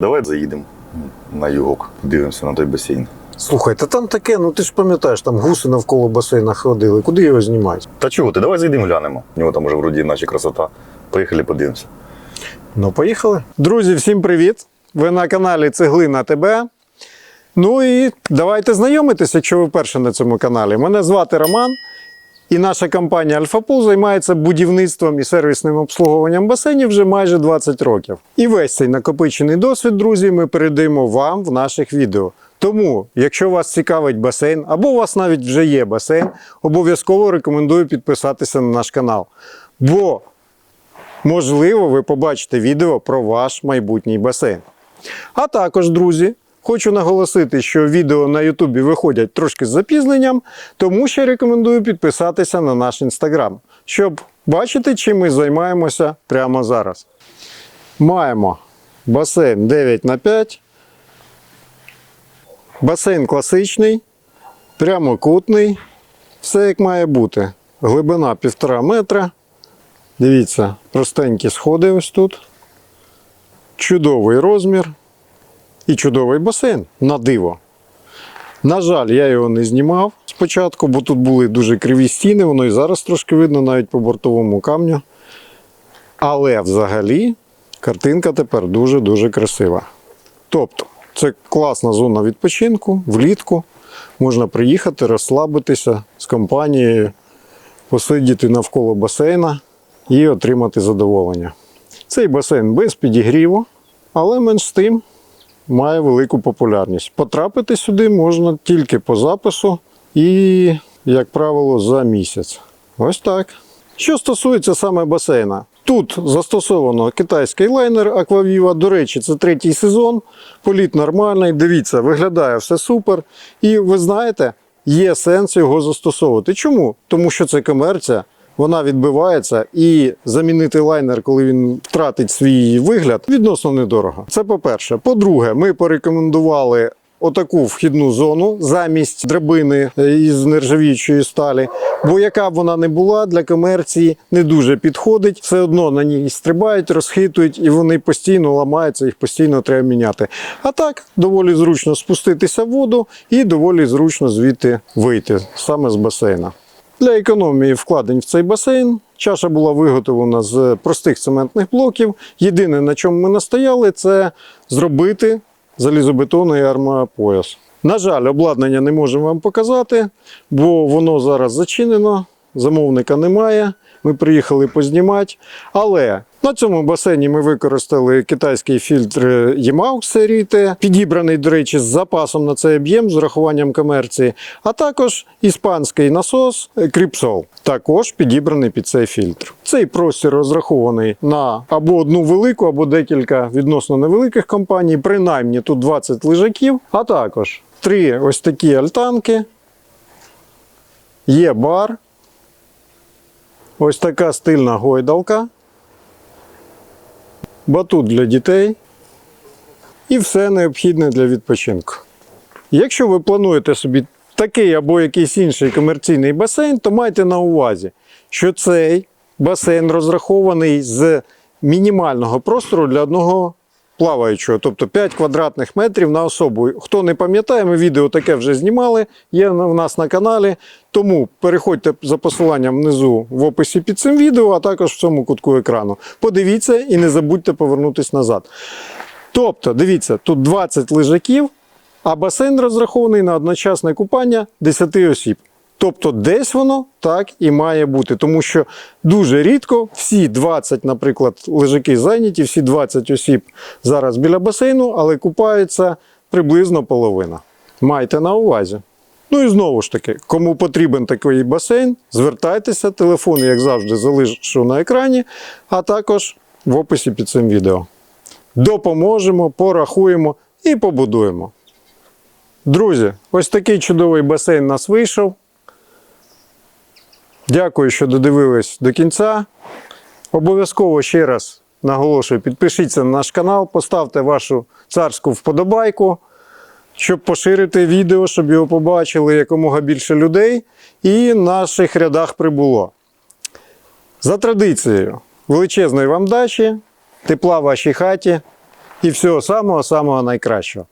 Давай заїдемо на югок, подивимося на той басейн. Слухай, та там таке, ну ти ж пам'ятаєш, там гуси навколо басейна ходили. Куди його знімати? Та чого ти? Давай зайдемо глянемо. У нього там уже вроді наче красота. Поїхали, подивимося. Ну, поїхали. Друзі, всім привіт! Ви на каналі Цеглина ТБ. Ну і давайте знайомитися, якщо ви вперше на цьому каналі. Мене звати Роман, і наша компанія Альфапул займається будівництвом і сервісним обслуговуванням басейнів вже майже 20 років. І весь цей накопичений досвід, друзі, ми передаємо вам в наших відео. Тому, якщо вас цікавить басейн, або у вас навіть вже є басейн, обов'язково рекомендую підписатися на наш канал. Бо Можливо, ви побачите відео про ваш майбутній басейн. А також, друзі, хочу наголосити, що відео на Ютубі виходять трошки з запізненням, тому ще рекомендую підписатися на наш інстаграм, щоб бачити, чим ми займаємося прямо зараз. Маємо басейн 9 на 5 Басейн класичний, прямокутний, все як має бути. Глибина 1,5 метра. Дивіться, простенькі сходи ось тут. Чудовий розмір і чудовий басейн на диво. На жаль, я його не знімав спочатку, бо тут були дуже криві стіни, воно і зараз трошки видно навіть по бортовому камню. Але взагалі картинка тепер дуже-дуже красива. Тобто, це класна зона відпочинку влітку. Можна приїхати, розслабитися з компанією, посидіти навколо басейна і отримати задоволення. Цей басейн без підігріву, але менш з тим має велику популярність. Потрапити сюди можна тільки по запису і, як правило, за місяць. Ось так. Що стосується саме басейна, тут застосовано китайський лайнер Aquaviva. До речі, це третій сезон. Політ нормальний. Дивіться, виглядає все супер. І ви знаєте, є сенс його застосовувати. Чому? Тому що це комерція вона відбивається, і замінити лайнер, коли він втратить свій вигляд, відносно недорого. Це по-перше. По-друге, ми порекомендували. Отаку вхідну зону замість драбини е, із нержавіючої сталі, бо яка б вона не була для комерції, не дуже підходить. Все одно на ній стрибають, розхитують, і вони постійно ламаються, їх постійно треба міняти. А так доволі зручно спуститися в воду і доволі зручно звідти вийти саме з басейна. Для економії вкладень в цей басейн чаша була виготовлена з простих цементних блоків. Єдине, на чому ми настояли, це зробити залізобетонний армопояс. На жаль, обладнання не можемо вам показати, бо воно зараз зачинено, замовника немає. Ми приїхали познімати. Але на цьому басейні ми використали китайський фільтр Yamaha серії T, підібраний, до речі, з запасом на цей об'єм з урахуванням комерції, а також іспанський насос Кріпсол, також підібраний під цей фільтр. Цей простір розрахований на або одну велику, або декілька відносно невеликих компаній. Принаймні тут 20 лежаків, а також три ось такі альтанки. Є бар. Ось така стильна гойдалка, батут для дітей і все необхідне для відпочинку. Якщо ви плануєте собі такий або якийсь інший комерційний басейн, то майте на увазі, що цей басейн розрахований з мінімального простору для одного плаваючого, тобто 5 квадратних метрів на особу. Хто не пам'ятає, ми відео таке вже знімали, є в нас на каналі. Тому переходьте за посиланням внизу в описі під цим відео, а також в цьому кутку екрану. Подивіться і не забудьте повернутися назад. Тобто, дивіться, тут 20 лежаків, а басейн розрахований на одночасне купання 10 осіб. Тобто десь воно так і має бути, тому що дуже рідко всі 20, наприклад, лежаки зайняті, всі 20 осіб зараз біля басейну, але купаються приблизно половина. Майте на увазі. Ну і знову ж таки, кому потрібен такий басейн, звертайтеся, телефон, як завжди, залишу на екрані, а також в описі під цим відео. Допоможемо, порахуємо і побудуємо. Друзі, ось такий чудовий басейн нас вийшов. Дякую, що додивились до кінця. Обов'язково ще раз наголошую, підпишіться на наш канал, поставте вашу царську вподобайку, щоб поширити відео, щоб його побачили якомога більше людей і в наших рядах прибуло. За традицією, величезної вам дачі, тепла вашій хаті і всього самого-самого найкращого.